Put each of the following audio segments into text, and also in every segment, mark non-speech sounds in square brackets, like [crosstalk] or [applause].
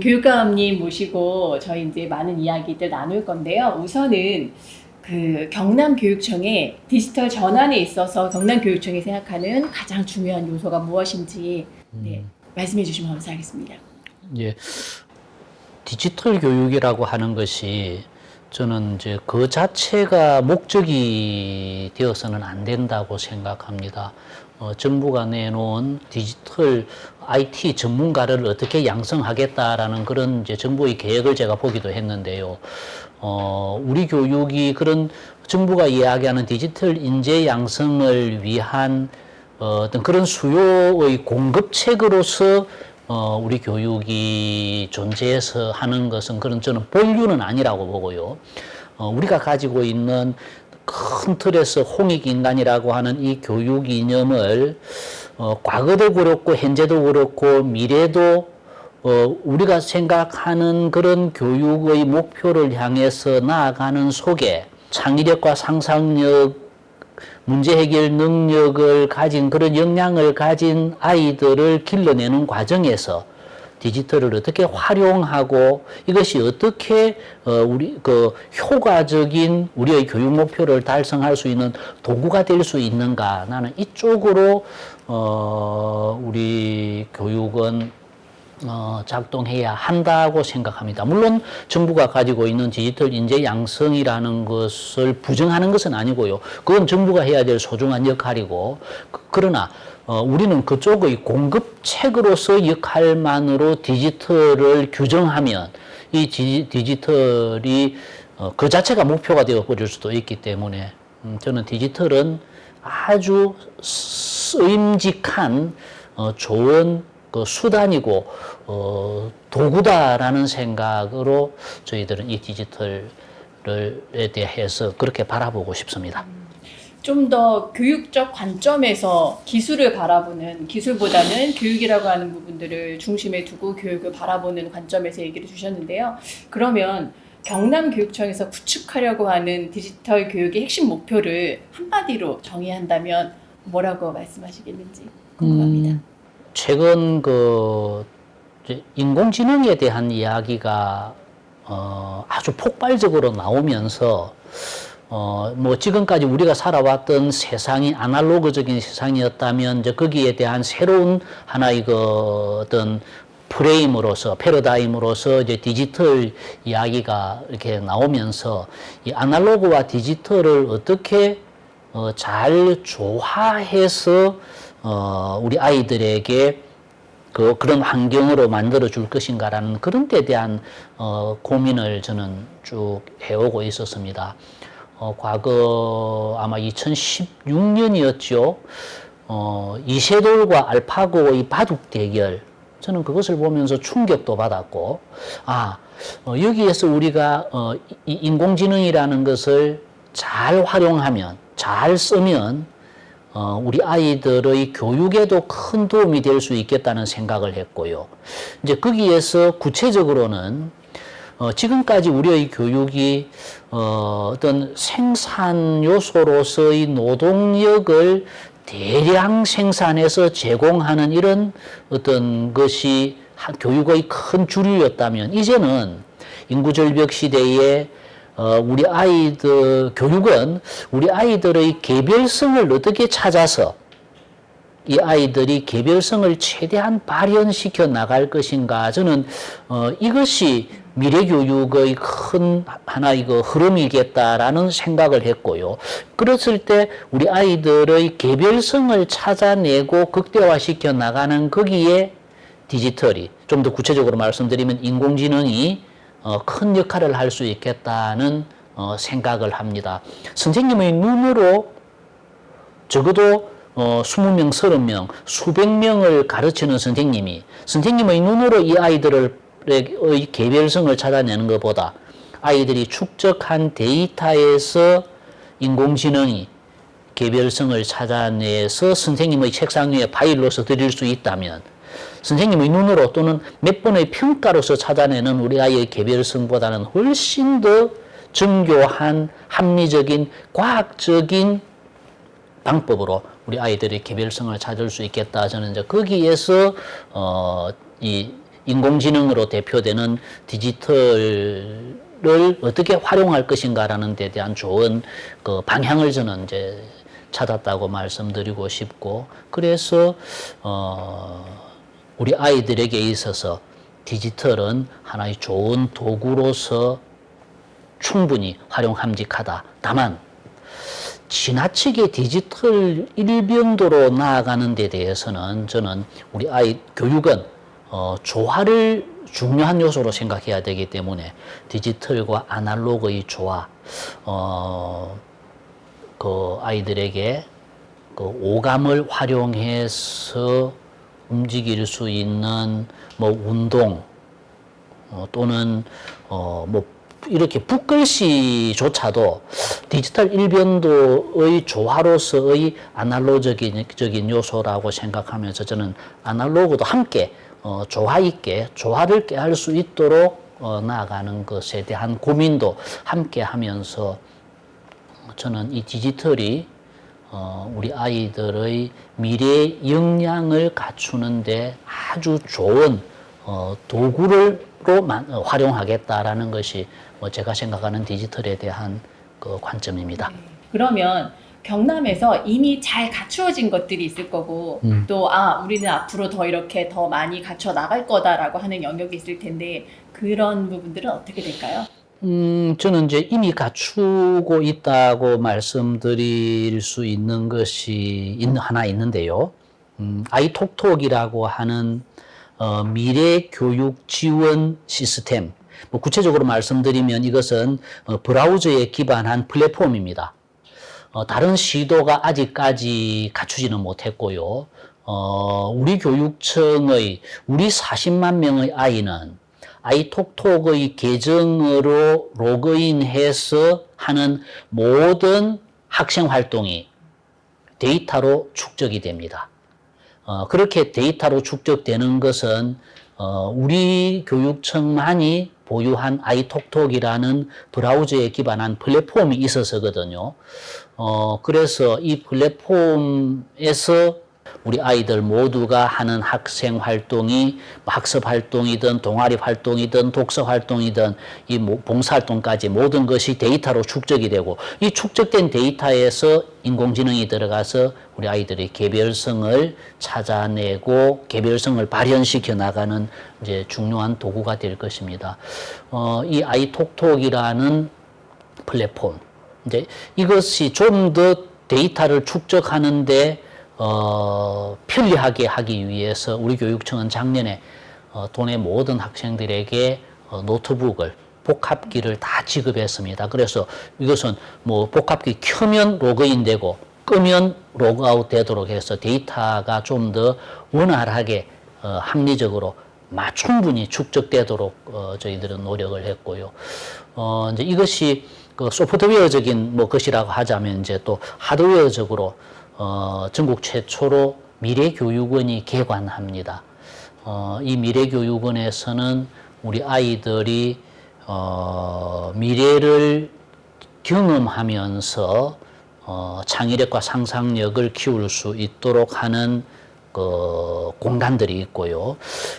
교육감님 모시고 저희 이제 많은 이야기들 나눌 건데요. 우선은 그 경남 교육청의 디지털 전환에 있어서 경남 교육청이 생각하는 가장 중요한 요소가 무엇인지 네, 말씀해 주시면 감사하겠습니다. 예. 디지털 교육이라고 하는 것이 저는 이제 그 자체가 목적이 되어서는 안 된다고 생각합니다. 어, 정부가 내놓은 디지털 IT 전문가를 어떻게 양성하겠다라는 그런 이제 정부의 계획을 제가 보기도 했는데요. 어, 우리 교육이 그런 정부가 이야기하는 디지털 인재 양성을 위한 어, 어떤 그런 수요의 공급책으로서 어, 우리 교육이 존재해서 하는 것은 그런 저는 본류는 아니라고 보고요. 어, 우리가 가지고 있는 큰 틀에서 홍익인간이라고 하는 이 교육 이념을 어, 과거도 그렇고 현재도 그렇고 미래도 어, 우리가 생각하는 그런 교육의 목표를 향해서 나아가는 속에 창의력과 상상력 문제 해결 능력을 가진 그런 역량을 가진 아이들을 길러내는 과정에서 디지털을 어떻게 활용하고 이것이 어떻게 어 우리 그 효과적인 우리의 교육 목표를 달성할 수 있는 도구가 될 수 있는가 나는 이쪽으로 어 우리 교육은 어, 작동해야 한다고 생각합니다. 물론 정부가 가지고 있는 디지털 인재 양성이라는 것을 부정하는 것은 아니고요. 그건 정부가 해야 될 소중한 역할이고 그- 그러나 어, 우리는 그쪽의 공급책으로서 역할만으로 디지털을 규정하면 이 디, 디지털이 어, 그 자체가 목표가 되어 버릴 수도 있기 때문에 음, 저는 디지털은 아주 쓰임직한 어, 좋은 그 수단이고 어, 도구다라는 생각으로 저희들은 이 디지털에 대해서 그렇게 바라보고 싶습니다. 좀 더 교육적 관점에서 기술을 바라보는 기술보다는 교육이라고 하는 부분들을 중심에 두고 교육을 바라보는 관점에서 얘기를 주셨는데요. 그러면 경남교육청에서 구축하려고 하는 디지털 교육의 핵심 목표를 한마디로 정의한다면 뭐라고 말씀하시겠는지 궁금합니다. 음, 최근 그 인공지능에 대한 이야기가 어, 아주 폭발적으로 나오면서 어, 뭐 지금까지 우리가 살아왔던 세상이 아날로그적인 세상이었다면 이제 거기에 대한 새로운 하나의 그 어떤 프레임으로서 패러다임으로서 이제 디지털 이야기가 이렇게 나오면서 이 아날로그와 디지털을 어떻게 어, 잘 조화해서 어, 우리 아이들에게 그 그런 환경으로 만들어 줄 것인가라는 그런 데 대한 어, 고민을 저는 쭉 해오고 있었습니다. 어, 과거 아마 2016년이었죠. 어, 이세돌과 알파고의 바둑 대결. 저는 그것을 보면서 충격도 받았고, 아, 어, 여기에서 우리가 어, 이 인공지능이라는 것을 잘 활용하면, 잘 쓰면, 어, 우리 아이들의 교육에도 큰 도움이 될 수 있겠다는 생각을 했고요. 이제 거기에서 구체적으로는 어, 지금까지 우리의 교육이 어, 어떤 생산 요소로서의 노동력을 대량 생산해서 제공하는 이런 어떤 것이 한- 교육의 큰 주류였다면 이제는 인구절벽 시대에 어, 우리 아이들 교육은 우리 아이들의 개별성을 어떻게 찾아서 이 아이들이 개별성을 최대한 발현시켜 나갈 것인가 저는 어, 이것이 미래 교육의 큰 하나의 그 흐름이겠다라는 생각을 했고요. 그랬을 때 우리 아이들의 개별성을 찾아내고 극대화시켜 나가는 거기에 디지털이 좀 더 구체적으로 말씀드리면 인공지능이 어, 큰 역할을 할 수 있겠다는 어, 생각을 합니다. 선생님의 눈으로 적어도 어, 20명, 30명, 수백 명을 가르치는 선생님이 선생님의 눈으로 이 아이들의 개별성을 찾아내는 것보다 아이들이 축적한 데이터에서 인공지능이 개별성을 찾아내서 선생님의 책상 위에 파일로서 드릴 수 있다면 선생님의 눈으로 또는 몇 번의 평가로서 찾아내는 우리 아이의 개별성보다는 훨씬 더 정교한 합리적인 과학적인 방법으로 우리 아이들의 개별성을 찾을 수 있겠다. 저는 이제 거기에서 어, 이 인공지능으로 대표되는 디지털을 어떻게 활용할 것인가라는 데 대한 좋은 그 방향을 저는 이제 찾았다고 말씀드리고 싶고 그래서 어 우리 아이들에게 있어서 디지털은 하나의 좋은 도구로서 충분히 활용함직하다. 다만 지나치게 디지털 일변도로 나아가는 데 대해서는 저는 우리 아이 교육은 어, 조화를 중요한 요소로 생각해야 되기 때문에 디지털과 아날로그의 조화, 어, 그 아이들에게 그 오감을 활용해서 움직일 수 있는 뭐 운동 어, 또는 어, 뭐 이렇게 붓글씨조차도 디지털 일변도의 조화로서의 아날로그적인 적인 요소라고 생각하면서 저는 아날로그도 함께 어, 조화 있게 조화를 깨할 수 있도록 어, 나아가는 것에 대한 고민도 함께 하면서 저는 이 디지털이 어, 우리 아이들의 미래 역량을 갖추는데 아주 좋은 어, 도구를 로 만- 어, 활용하겠다라는 것이 뭐 제가 생각하는 디지털에 대한 그 관점입니다. 그러면 경남에서 이미 잘 갖추어진 것들이 있을 거고 음. 또아 우리는 앞으로 더 이렇게 더 많이 갖춰 나갈 거다라고 하는 영역이 있을 텐데 그런 부분들은 어떻게 될까요? 음, 저는 이제 이미 갖추고 있다고 말씀드릴 수 있는 것이 있, 하나 있는데요. 음, 아이톡톡이라고 하는 어, 미래 교육 지원 시스템. 뭐 구체적으로 말씀드리면 이것은 어, 브라우저에 기반한 플랫폼입니다. 어, 다른 시도가 아직까지 갖추지는 못했고요. 어, 우리 교육청의 우리 40만 명의 아이는 아이톡톡의 계정으로 로그인해서 하는 모든 학생 활동이 데이터로 축적이 됩니다. 어, 그렇게 데이터로 축적되는 것은 어, 우리 교육청만이 보유한 아이톡톡이라는 브라우저에 기반한 플랫폼이 있어서거든요. 어, 그래서 이 플랫폼에서 우리 아이들 모두가 하는 학생 활동이 뭐 학습 활동이든 동아리 활동이든 독서 활동이든 이 모- 봉사 활동까지 모든 것이 데이터로 축적이 되고 이 축적된 데이터에서 인공지능이 들어가서 우리 아이들의 개별성을 찾아내고 개별성을 발현시켜 나가는 이제 중요한 도구가 될 것입니다. 어, 이 아이톡톡이라는 플랫폼. 이제 이것이 좀 더 데이터를 축적하는데 어, 편리하게 하기 위해서 우리 교육청은 작년에 어, 도내 모든 학생들에게 어, 노트북을 복합기를 다 지급했습니다. 그래서 이것은 뭐 복합기 켜면 로그인 되고 끄면 로그아웃 되도록 해서 데이터가 좀 더 원활하게 어, 합리적으로 마 충분히 축적되도록 어, 저희들은 노력을 했고요. 어, 이제 이것이 그 소프트웨어적인 뭐 것이라고 하자면 이제 또 하드웨어적으로 어, 전국 최초로 미래교육원이 개관합니다. 어, 이 미래교육원에서는 우리 아이들이 어, 미래를 경험하면서 어, 창의력과 상상력을 키울 수 있도록 하는 그 공간들이 있고요.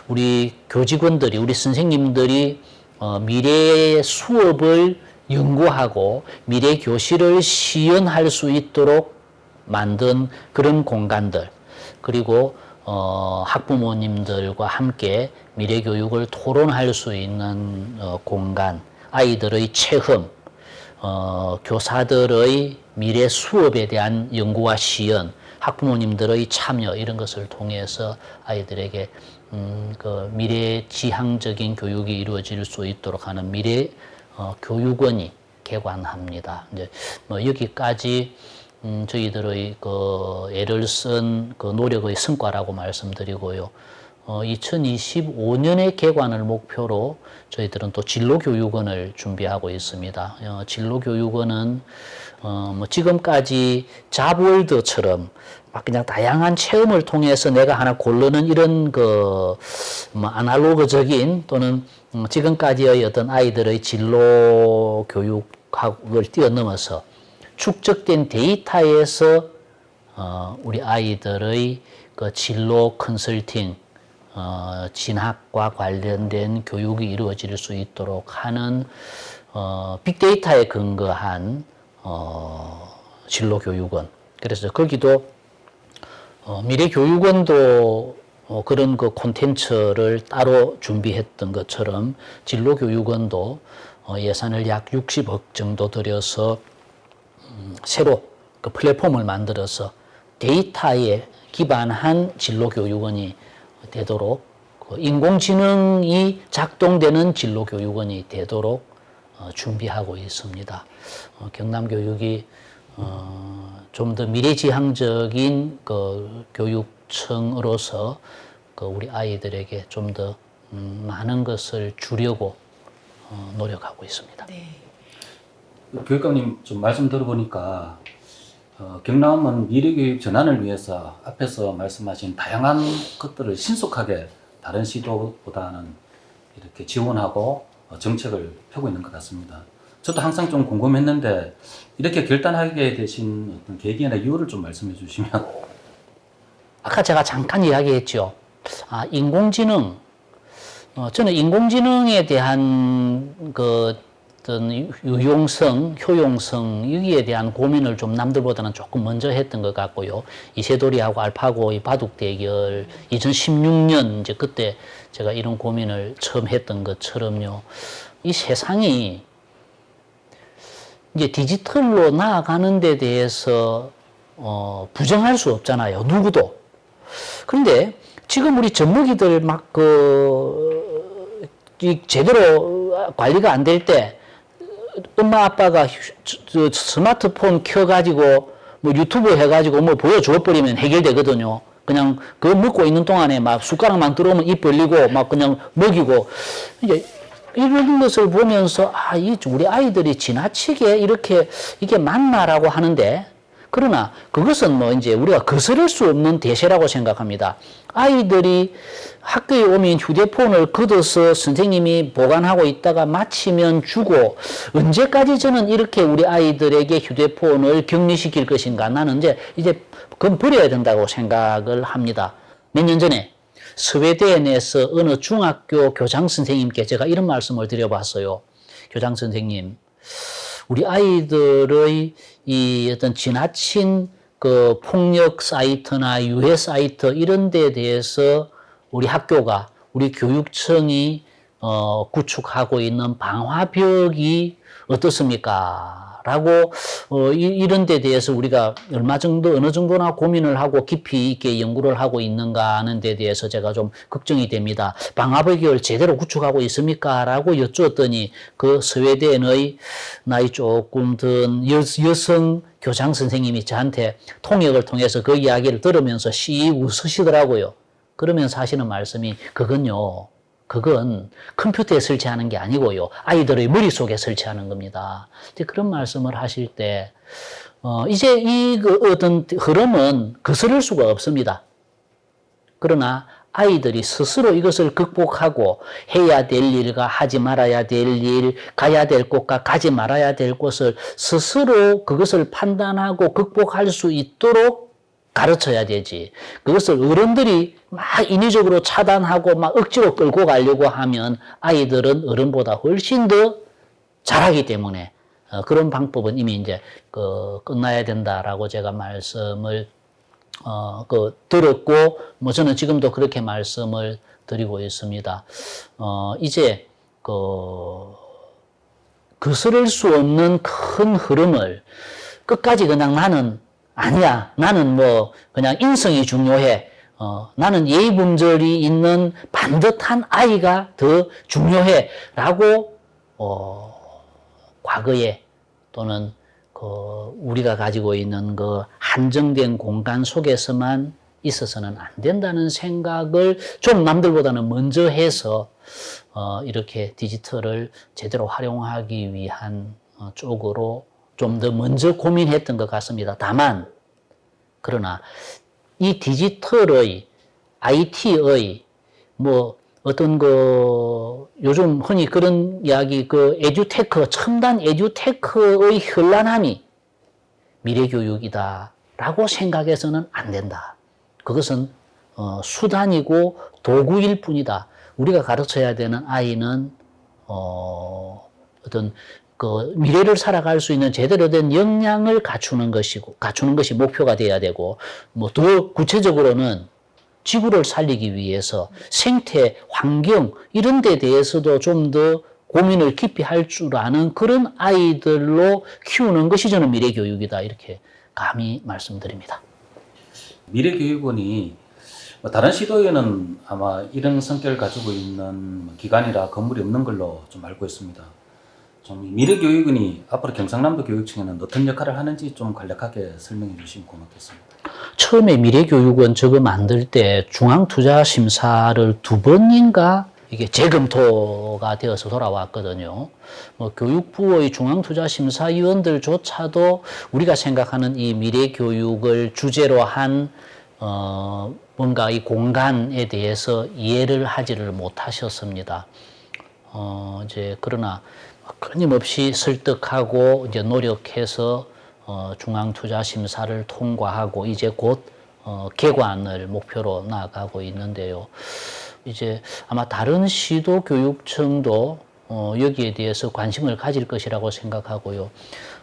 우리 교직원들이, 우리 선생님들이 어, 미래 수업을 연구하고 미래 교실을 시연할 수 있도록 만든 그런 공간들 그리고 어, 학부모님들과 함께 미래 교육을 토론할 수 있는 어, 공간 아이들의 체험 어, 교사들의 미래 수업에 대한 연구와 시연 학부모님들의 참여 이런 것을 통해서 아이들에게 음, 그 미래 지향적인 교육이 이루어질 수 있도록 하는 미래 어, 교육원이 개관합니다. 이제 뭐 여기까지 음, 저희들의 그 애를 쓴 그 노력의 성과라고 말씀드리고요. 어, 2025년에 개관을 목표로 저희들은 또 진로교육원을 준비하고 있습니다. 어, 진로교육원은 어, 뭐 지금까지 잡월드처럼 막 그냥 다양한 체험을 통해서 내가 하나 고르는 이런 그, 뭐 아날로그적인 또는 음, 지금까지의 어떤 아이들의 진로 교육을 뛰어넘어서 축적된 데이터에서 어, 우리 아이들의 그 진로 컨설팅 어, 진학과 관련된 교육이 이루어질 수 있도록 하는 어, 빅데이터에 근거한 어, 진로 교육원. 그래서 거기도 어, 미래 교육원도 어, 그런 그 콘텐츠를 따로 준비했던 것처럼 진로 교육원도 어, 예산을 약 60억 정도 들여서 음, 새로 그 플랫폼을 만들어서 데이터에 기반한 진로교육원이 되도록 그 인공지능이 작동되는 진로교육원이 되도록 어, 준비하고 있습니다. 어, 경남교육이 어, 좀더 미래지향적인 그 교육청으로서 그 우리 아이들에게 좀더 음, 많은 것을 주려고 어, 노력하고 있습니다. 네. 교육감님 좀 말씀 들어보니까 어, 경남은 미래교육 전환을 위해서 앞에서 말씀하신 다양한 것들을 신속하게 다른 시도보다는 이렇게 지원하고 어, 정책을 펴고 있는 것 같습니다. 저도 항상 좀 궁금했는데 이렇게 결단하게 되신 어떤 계기나 이유를 좀 말씀해 주시면 아까 제가 잠깐 이야기했죠. 아, 인공지능. 어, 저는 인공지능에 대한 그 어떤 유- 유용성, 효용성 여기에 대한 고민을 좀 남들보다는 조금 먼저 했던 것 같고요. 이세돌이하고 알파고의 바둑 대결 2016년 이제 그때 제가 이런 고민을 처음 했던 것처럼요. 이 세상이 이제 디지털로 나아가는 데 대해서 어, 부정할 수 없잖아요. 누구도. 그런데 지금 우리 전무기들 막 그, 이 제대로 관리가 안 될 때, 엄마 아빠가 스마트폰 켜가지고 뭐 유튜브 해가지고 뭐 보여줘 버리면 해결되거든요. 그냥 그거 먹고 있는 동안에 막 숟가락만 들어오면 입 벌리고 막 그냥 먹이고 이제 이런 것을 보면서 아, 이 우리 아이들이 지나치게 이렇게 이게 맞나라고 하는데 그러나 그것은 뭐 이제 우리가 거스를 수 없는 대세라고 생각합니다. 아이들이 학교에 오면 휴대폰을 걷어서 선생님이 보관하고 있다가 마치면 주고 언제까지 저는 이렇게 우리 아이들에게 휴대폰을 격리시킬 것인가 나는 이제 이제 그건 버려야 된다고 생각을 합니다. 몇 년 전에 스웨덴에서 어느 중학교 교장 선생님께 제가 이런 말씀을 드려봤어요. 교장 선생님, 우리 아이들의 이 어떤 지나친 그 폭력 사이트나 유해 사이트 이런 데에 대해서 우리 학교가 우리 교육청이 어, 구축하고 있는 방화벽이 어떻습니까? 라고 어, 이, 이런 데 대해서 우리가 얼마 정도 어느 정도나 고민을 하고 깊이 있게 연구를 하고 있는가 하는 데 대해서 제가 좀 걱정이 됩니다. 방화벽을 제대로 구축하고 있습니까? 라고 여쭈었더니 그 스웨덴의 나이 조금 든 여, 여성 교장 선생님이 저한테 통역을 통해서 그 이야기를 들으면서 씩 웃으시더라고요. 그러면서 하시는 말씀이 그건요. 그건 컴퓨터에 설치하는 게 아니고요. 아이들의 머릿속에 설치하는 겁니다. 이제 그런 말씀을 하실 때, 어, 이제 이 그 어떤 흐름은 거스를 수가 없습니다. 그러나 아이들이 스스로 이것을 극복하고 해야 될 일과 하지 말아야 될 일, 가야 될 곳과 가지 말아야 될 곳을 스스로 그것을 판단하고 극복할 수 있도록 가르쳐야 되지. 그것을 어른들이 막 인위적으로 차단하고 막 억지로 끌고 가려고 하면 아이들은 어른보다 훨씬 더 잘하기 때문에 어, 그런 방법은 이미 이제 그 끝나야 된다라고 제가 말씀을 어, 그 들었고 뭐 저는 지금도 그렇게 말씀을 드리고 있습니다. 어, 이제 그 거스를 수 없는 큰 흐름을 끝까지 그냥 나는 아니야. 나는 뭐 그냥 인성이 중요해. 어, 나는 예의 분절이 있는 반듯한 아이가 더 중요해. 라고 어, 과거에 또는 그 우리가 가지고 있는 그 한정된 공간 속에서만 있어서는 안 된다는 생각을 좀 남들보다는 먼저 해서 어, 이렇게 디지털을 제대로 활용하기 위한 어, 쪽으로 좀 더 먼저 고민했던 것 같습니다. 다만 그러나 이 디지털의 IT의 뭐 어떤 그 요즘 흔히 그런 이야기 그 에듀테크 첨단 에듀테크의 현란함이 미래 교육이다라고 생각해서는 안 된다. 그것은 어, 수단이고 도구일 뿐이다. 우리가 가르쳐야 되는 아이는 어, 어떤 그 미래를 살아갈 수 있는 제대로 된 역량을 갖추는 것이고 갖추는 것이 목표가 돼야 되고 뭐 더 구체적으로는 지구를 살리기 위해서 생태, 환경 이런 데 대해서도 좀 더 고민을 깊이 할 줄 아는 그런 아이들로 키우는 것이 저는 미래 교육이다 이렇게 감히 말씀드립니다. 미래 교육원이 뭐 다른 시도에는 아마 이런 성격을 가지고 있는 기관이라 건물이 없는 걸로 좀 알고 있습니다. 좀이 미래교육원이 앞으로 경상남도 교육청에는 어떤 역할을 하는지 좀 간략하게 설명해 주시면 고맙겠습니다. 처음에 미래교육원 저거 만들 때 중앙투자심사를 두 번인가 이게 재검토가 되어서 돌아왔거든요. 뭐 교육부의 중앙투자심사위원들조차도 우리가 생각하는 이 미래교육을 주제로 한 어, 뭔가 이 공간에 대해서 이해를 하지를 못하셨습니다. 어, 이제 그러나 끊임없이 설득하고 이제 노력해서 어, 중앙투자심사를 통과하고 이제 곧 어, 개관을 목표로 나아가고 있는데요. 이제 아마 다른 시도 교육청도 어, 여기에 대해서 관심을 가질 것이라고 생각하고요.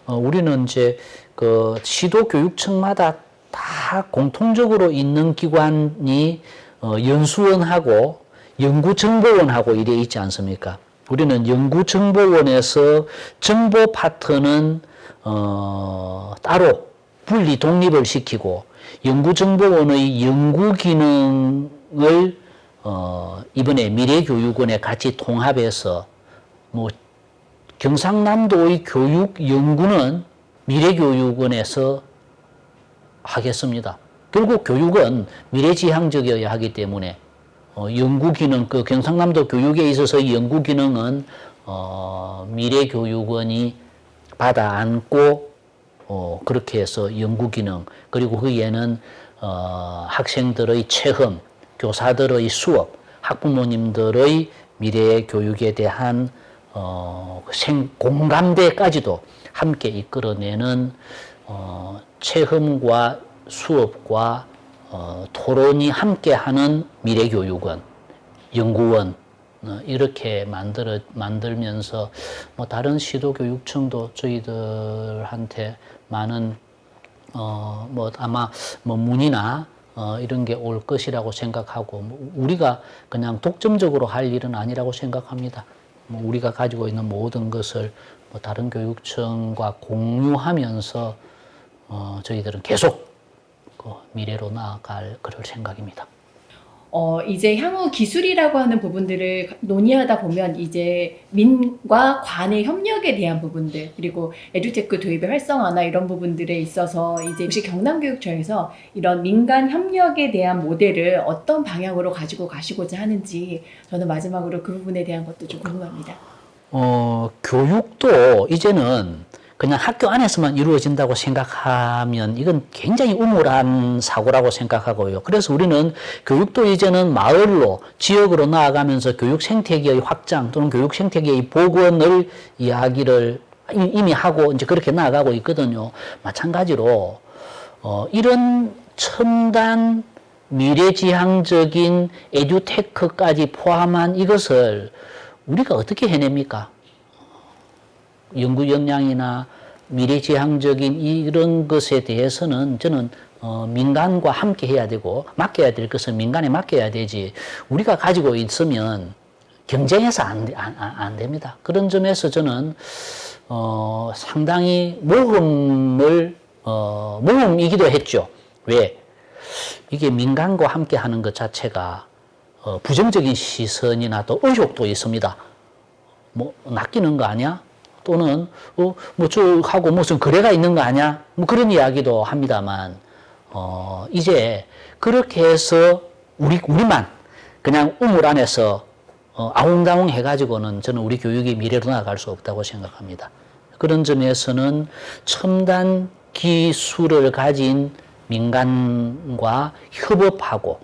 어, 우리는 이제 그 시도 교육청마다 다 공통적으로 있는 기관이 어, 연수원하고 연구정보원하고 이래 있지 않습니까? 우리는 연구정보원에서 정보 파트는 어, 따로 분리 독립을 시키고 연구정보원의 연구 기능을 어, 이번에 미래교육원에 같이 통합해서 뭐 경상남도의 교육 연구는 미래교육원에서 하겠습니다. 결국 교육은 미래지향적이어야 하기 때문에 어, 연구 기능, 그 경상남도 교육에 있어서 이 연구 기능은 어, 미래교육원이 받아 안고 어, 그렇게 해서 연구 기능 그리고 거기에는 어, 학생들의 체험, 교사들의 수업, 학부모님들의 미래 교육에 대한 어, 생 공감대까지도 함께 이끌어내는 어, 체험과 수업과 어, 토론이 함께하는 미래교육원, 연구원 어, 이렇게 만들어 만들면서 뭐 다른 시도 교육청도 저희들한테 많은 어, 뭐 아마 뭐 문의나 어, 이런 게 올 것이라고 생각하고 뭐 우리가 그냥 독점적으로 할 일은 아니라고 생각합니다. 뭐 우리가 가지고 있는 모든 것을 뭐 다른 교육청과 공유하면서 어, 저희들은 계속 그 미래로 나아갈 그럴 생각입니다. 어, 이제 향후 기술이라고 하는 부분들을 논의하다 보면 이제 민과 관의 협력에 대한 부분들 그리고 에듀테크 도입의 활성화나 이런 부분들에 있어서 이제 혹시 경남교육청에서 이런 민간 협력에 대한 모델을 어떤 방향으로 가지고 가시고자 하는지 저는 마지막으로 그 부분에 대한 것도 좀 궁금합니다. 어, 교육도 이제는 그냥 학교 안에서만 이루어진다고 생각하면 이건 굉장히 우물한 사고라고 생각하고요. 그래서 우리는 교육도 이제는 마을로, 지역으로 나아가면서 교육 생태계의 확장 또는 교육 생태계의 복원을 이야기를 이- 이미 하고 이제 그렇게 나아가고 있거든요. 마찬가지로, 어, 이런 첨단 미래지향적인 에듀테크까지 포함한 이것을 우리가 어떻게 해냅니까? 연구 역량이나 미래지향적인 이런 것에 대해서는 저는 어, 민간과 함께 해야 되고 맡겨야 될 것은 민간에 맡겨야 되지 우리가 가지고 있으면 경쟁해서 안, 안, 안 됩니다. 그런 점에서 저는 어, 상당히 모험을 어, 모험이기도 했죠. 왜? 이게 민간과 함께 하는 것 자체가 어, 부정적인 시선이나 또 의혹도 있습니다. 뭐 낚이는 거 아니야? 또는 어뭐 하고 무슨 거래가 있는 거 아니야? 뭐 그런 이야기도 합니다만 어 이제 그렇게 해서 우리 우리만 그냥 우물 안에서 어, 아웅다웅 해가지고는 저는 우리 교육이 미래로 나아갈 수 없다고 생각합니다. 그런 점에서는 첨단 기술을 가진 민간과 협업하고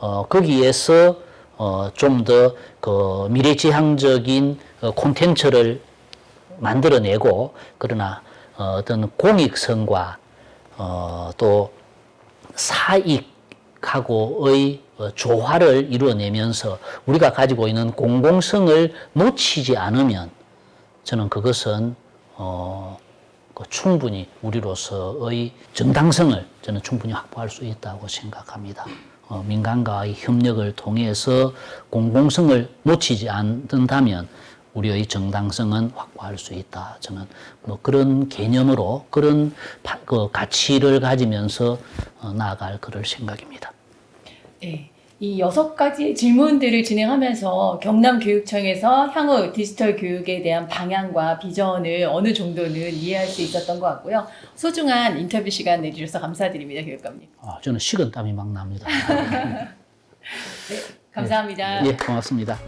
어, 거기에서 어, 좀 더 그 미래지향적인 어, 콘텐츠를 만들어내고 그러나 어, 어떤 공익성과 어, 또 사익 하고의 어, 조화를 이루어내면서 우리가 가지고 있는 공공성을 놓치지 않으면 저는 그것은 어, 그 충분히 우리로서의 정당성을 저는 충분히 확보할 수 있다고 생각합니다. 어, 민간과의 협력을 통해서 공공성을 놓치지 않는다면 우리의 정당성은 확보할 수 있다. 저는 뭐 그런 개념으로 그런 파- 그 가치를 가지면서 어, 나아갈 그럴 생각입니다. 네. 이 여섯 가지의 질문들을 진행하면서 경남교육청에서 향후 디지털 교육에 대한 방향과 비전을 어느 정도는 이해할 수 있었던 것 같고요. 소중한 인터뷰 시간 내주셔서 감사드립니다, 교육감님. 아, 저는 식은 땀이 막 납니다. [laughs] 감사합니다. 예, 고맙습니다.